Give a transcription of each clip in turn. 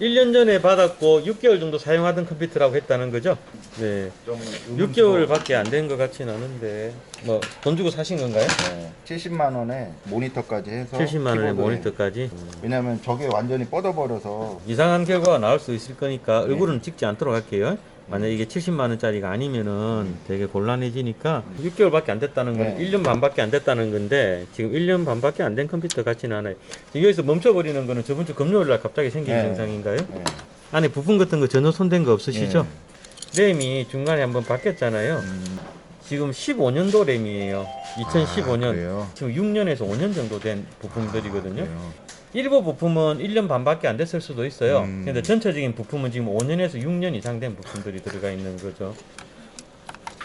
1년 전에 받았고 6개월 정도 사용하던 컴퓨터라고 했다는 거죠? 네. 좀 6개월밖에 안 된 것 같진 않은데 뭐 돈 주고 사신 건가요? 네, 70만 원에 모니터까지 해서 70만 원의 키보드에. 모니터까지 왜냐면 저게 완전히 뻗어버려서 이상한 결과가 나올 수 있을 거니까 얼굴은 찍지 않도록 할게요. 만약 이게 70만 원짜리가 아니면은 되게 곤란해지니까 6개월밖에 안 됐다는 건 네. 1년 반밖에 안 됐다는 건데 지금 1년 반밖에 안 된 컴퓨터 같지는 않아요. 지금 여기서 멈춰버리는 거는 저번 주 금요일 날 갑자기 생긴 네. 증상인가요? 네. 안에 부품 같은 거 전혀 손댄 거 없으시죠? 네. 램이 중간에 한번 바뀌었잖아요. 음, 지금 15년도 램이에요. 2015년. 아? 지금 6년에서 5년 정도 된 부품들이거든요. 그래요? 일부 부품은 1년 반밖에 안 됐을 수도 있어요. 음. 근데 전체적인 부품은 지금 5년에서 6년 이상 된 부품들이 들어가 있는 거죠.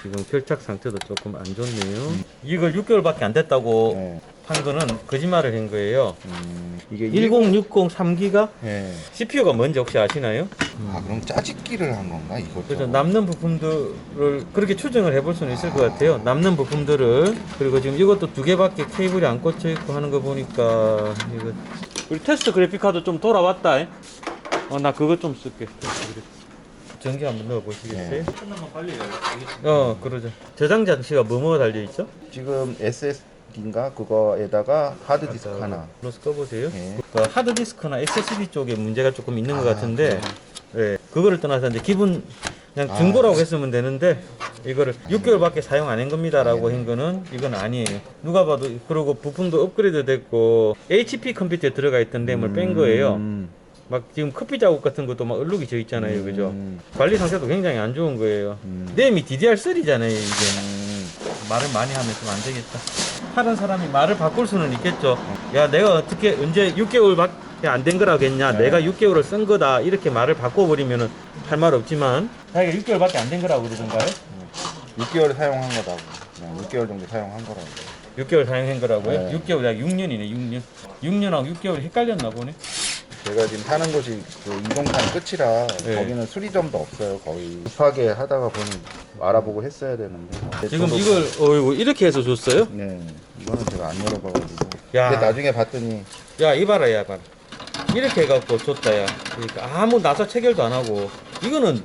지금 결착 상태도 조금 안 좋네요. 이걸 6개월밖에 안 됐다고 네. 한 거는 거짓말을 한 거예요. 음, 이게 1060 3기가 네. CPU가 뭔지 혹시 아시나요? 아 그럼 짜집기를 한 건가? 음. 그래서 남는 부품들을 그렇게 추정을 해볼 수는 있을 것 같아요. 남는 부품들을 그리고 지금 이것도 두 개밖에 케이블이 안 꽂혀 있고 하는 거 보니까 이거 우리 테스트 그래픽 카드 좀 돌아왔다. 어 나 그거 좀 쓸게. 전기 한번 넣어 보시겠어요? 네. 끝나면 빨리 어 그러죠. 저장 장치가 뭐뭐가 달려 있죠? 지금 SSD인가 그거에다가 하드 디스크 하나. 플러스 꺼보세요. 네. 그 하드 디스크나 SSD 쪽에 문제가 조금 있는 것 아, 같은데, 네, 그거를 떠나서 이제 기본 그냥 중고라고 아. 했으면 되는데 이거를 6개월밖에 사용 안 한 겁니다라고 한 거는 이건 아니에요. 누가 봐도 그리고 부품도 업그레이드 됐고 HP 컴퓨터에 들어가 있던 램을 뺀 거예요. 음. 막 지금 커피 자국 같은 것도 막 얼룩이 져 있잖아요, 그죠? 음. 관리 상태도 굉장히 안 좋은 거예요. 음. 램이 DDR3잖아요, 이게. 음. 말을 많이 하면 좀 안 되겠다. 하는 사람이 말을 바꿀 수는 있겠죠. 야, 내가 어떻게 언제 6개월밖에 안된 거라고 했냐? 네. 내가 6개월을 쓴 거다. 이렇게 말을 바꿔버리면은 할말 없지만 자기가 6개월밖에 안 된 거라고 그러던가요? 6개월 사용한 거다고. 그냥 6개월 정도 사용한 거라고. 6개월 사용한 거라고요? 네. 6개월, 약 6년이네, 6년. 6년하고 6개월이 헷갈렸나 보네. 제가 지금 사는 곳이 그 이동산 끝이라 네. 거기는 수리점도 없어요. 거의 급하게 하다가 보니 알아보고 했어야 되는데. 지금 저도- 이걸 어이구 이렇게 해서 줬어요? 네 이거는 제가 안 열어봐가지고. 야. 근데 나중에 봤더니 야, 이봐라, 야, 봐라. 이렇게 해갖고 줬다, 야. 그러니까 아무 나사 체결도 안 하고. 이거는,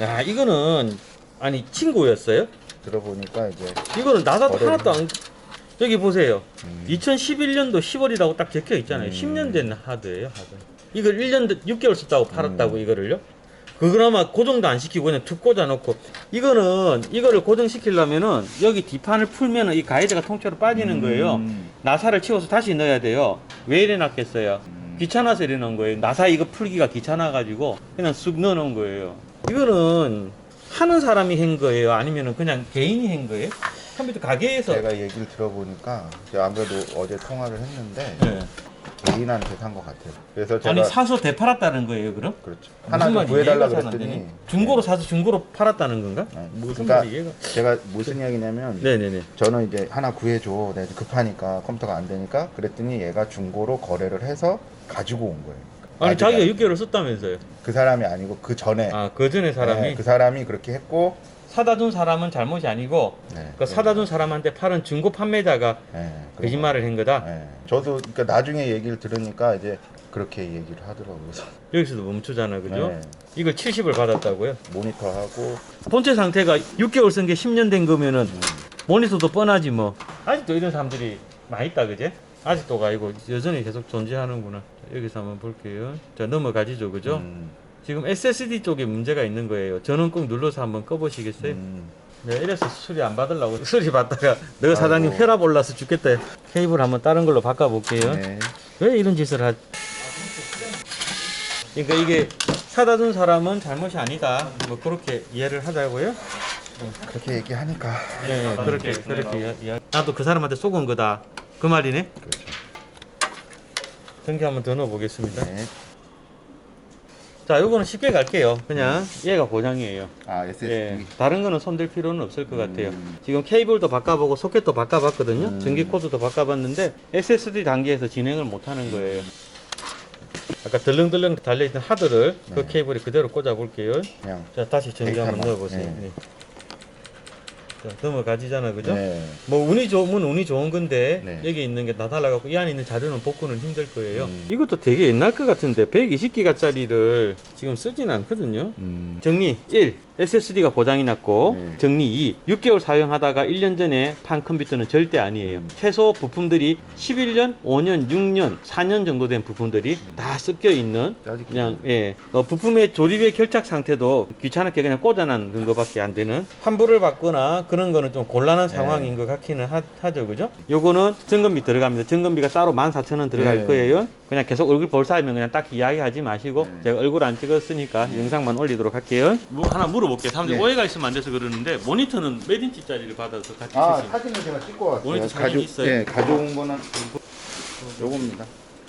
야, 이거는, 아니, 친구였어요? 들어보니까 이제 이거는 나사도 어려워. 하나도 안. 여기 보세요. 음. 2011년도 10월이라고 딱 적혀 있잖아요. 음. 10년 된 하드예요, 하드. 이걸 1년, 된- 6개월 썼다고 팔았다고 음. 이거를요? 그거나마 고정도 안 시키고 그냥 툭 꽂아놓고 이거는 이거를 고정시키려면은 여기 뒷판을 풀면은 이 가이드가 통째로 빠지는 거예요. 음. 나사를 치워서 다시 넣어야 돼요. 왜 이래 놨겠어요? 음. 귀찮아서 놓은 거예요. 나사 이거 풀기가 귀찮아가지고 그냥 쑥 넣어 놓은 거예요. 이거는 하는 사람이 한 거예요? 아니면은 그냥 개인이 한 거예요? 컴퓨터 가게에서 제가 얘기를 들어보니까 제가 아무래도 어제 통화를 했는데 네. 개인한테 산 것 같아요. 그래서 제가 아니 사서 되팔았다는 거예요 그럼? 그렇죠. 하나 좀 구해달라 그랬더니. 중고로 사서 중고로 팔았다는 건가? 네. 무슨 그러니까 말이 이해가? 제가 무슨 이야기냐면 네네네. 저는 이제 하나 구해줘. 내가 급하니까 컴퓨터가 안 되니까 그랬더니 얘가 중고로 거래를 해서 가지고 온 거예요. 아니 자기가 안- 6개월을 썼다면서요? 그 사람이 아니고 그 전에 아 그 전에 사람이 네, 그 사람이 그렇게 했고 사다 준 사람은 잘못이 아니고 네, 그 사다 준 사람한테 팔은 중고 판매자가 네, 그런 거짓말을 한 거다. 거. 네. 저도 그러니까 나중에 얘기를 들으니까 이제 그렇게 얘기를 하더라고요. 여기서도 멈추잖아, 그죠? 네, 이걸 70을 받았다고요? 모니터하고 본체 상태가 6개월 쓴 게 10년 된 거면은 음, 모니터도 뻔하지 뭐. 아직도 이런 사람들이 많이 있다, 그제? 아직도가 아니고 여전히 계속 존재하는구나. 자, 여기서 한번 볼게요. 자, 넘어가지죠, 그죠? 음, 지금 SSD 쪽에 문제가 있는 거예요. 저는 꼭 눌러서 한번 꺼보시겠어요? 음, 네, 이래서 수리 안 받으려고 수리 받다가 너 사장님 아이고. 혈압 올라서 죽겠다. 케이블 한번 다른 걸로 바꿔볼게요. 네. 왜 이런 짓을 하? 그러니까 이게 사다 준 사람은 잘못이 아니다. 뭐 그렇게 이해를 하자고요. 그렇게 얘기하니까 네, 그렇게 그렇게 이해- 이해. 나도 그 사람한테 속은 거다. 그 말이네. 그렇죠. 전기 한번 더 넣어 보겠습니다. 네. 자, 요거는 쉽게 갈게요. 그냥 얘가 고장이에요. 아 SSD. 예, 다른 거는 손댈 필요는 없을 것 같아요. 음. 지금 케이블도 바꿔보고 소켓도 바꿔봤거든요. 음. 전기 코드도 바꿔봤는데 SSD 단계에서 진행을 못하는 거예요. 아까 덜렁덜렁 달려있던 하드를 그 네. 케이블에 그대로 꽂아볼게요. 그냥 자, 다시 전기 한번 데이터만. 넣어보세요. 네. 네. 자, 넘어가지잖아, 그죠? 네. 뭐 운이 좋으면 운이 좋은 건데 네. 여기 있는 게 다 달라갖고 이 안에 있는 자료는 복구는 힘들 거예요. 음. 이것도 되게 옛날 것 같은데 120기가짜리를 지금 쓰진 않거든요. 음. 정리 1. SSD가 고장이 났고 네. 정리 2. 6개월 사용하다가 1년 전에 판 컴퓨터는 절대 아니에요. 음. 최소 부품들이 11년, 5년, 6년, 4년 정도 된 부품들이 다 섞여 있는. 그냥 예 어, 부품의 조립의 결착 상태도 귀찮게 그냥 꽂아놓은 것밖에 안 되는 환불을 받거나 그런 거는 좀 곤란한 네. 상황인 것 같기는 하, 죠 그죠? 요거는 점검비 들어갑니다. 점검비가 따로 14,000원 들어갈 네. 거예요. 그냥 계속 얼굴 볼 사이면 그냥 딱 이야기하지 마시고 네. 제가 얼굴 안 찍었으니까 영상만 올리도록 할게요. 뭐 하나 물어볼게요. 사람들 네. 오해가 있으면 안 돼서 그러는데 모니터는 몇 인치짜리를 받아서 같이 아 쓰시면 사진을 제가 찍고 왔어요. 모니터 사진이 있어요? 네, 가져온 거는 요겁니다.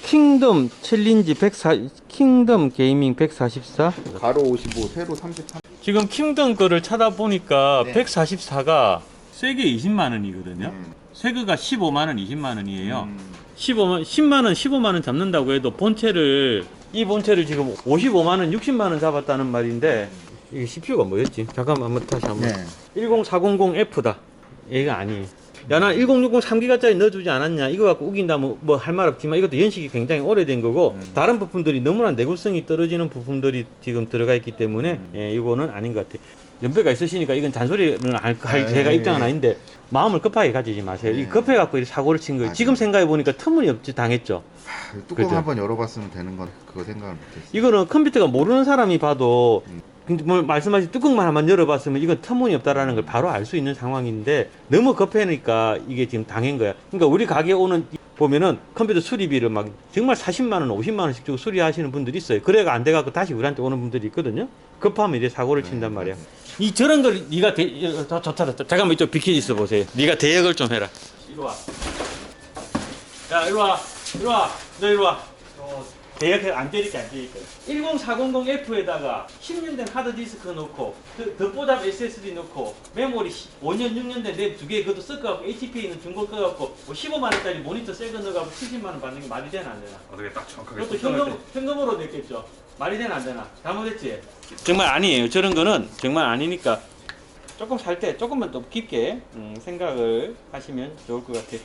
킹덤 챌린지 140 킹덤 게이밍 144 가로 55, 세로 33. 지금 킹덤 거를 찾아보니까 네. 144가 세개 20만 원이거든요. 음. 세그가 15만 원, 20만 원이에요. 음. 15만 10만 원, 15만 원 잡는다고 해도 본체를 이 본체를 지금 55만 원, 60만 원 잡았다는 말인데 이게 CPU가 뭐였지? 잠깐만 한번 다시 한번. 네. 10400F다. 얘가 아니에요. 야, 나1060 3기가짜리 넣어주지 않았냐? 이거 갖고 우긴다면 뭐할 말 없지만 이것도 연식이 굉장히 오래된 거고 음. 다른 부품들이 너무나 내구성이 떨어지는 부품들이 지금 들어가 있기 때문에 음. 예, 이거는 아닌 것 같아요. 연배가 있으시니까 이건 잔소리는 할, 할 네. 제가 입장은 아닌데 마음을 급하게 가지지 마세요. 이 네. 급해갖고 이 사고를 친 거예요. 맞아요. 지금 생각해 보니까 터무니없이 당했죠. 뚜껑 그죠? 한번 열어봤으면 되는 건 그거 생각을 못했어요. 이거는 컴퓨터가 모르는 사람이 봐도 음. 근데 뭐 말씀하신 뚜껑만 한번 열어봤으면 이건 터무니없다라는 걸 바로 알 수 있는 상황인데 너무 급해니까 이게 지금 당한 거야. 그러니까 우리 가게 오는 보면은 컴퓨터 수리비를 막 정말 40만 원, 50만 원씩 주고 수리하시는 분들이 있어요. 그래가 안 돼갖고 다시 우리한테 오는 분들이 있거든요. 급하면 이제 사고를 친단 네, 말이야. 이 저런 걸 네가 대, 저, 저, 저, 저, 잠깐만 이쪽 비켜 있어 보세요. 네가 대역을 좀 해라. 이리 와. 야, 이리 와. 이리 와. 너 이리 와. 어, 대역해 안 때릴게 안 때릴게. 10400F에다가 10년 된 하드 디스크 넣고 그 덧보잡 SSD 넣고 메모리 5년 6년 된 램 두 개 그것도 섞어갖고 HP 있는 중고 꺼갖고 뭐 15만 원짜리 모니터 새거 넣어갖고 70만 원 받는 게 말이 되나 안 되나? 어떻게 딱 정확하게 그것도 현금, 현금으로 냈겠죠. 말이 되나 안 되나? 잘못했지? 정말 아니에요. 저런 거는 정말 아니니까 조금 살 때 조금만 더 깊게 음, 생각을 하시면 좋을 것 같아요.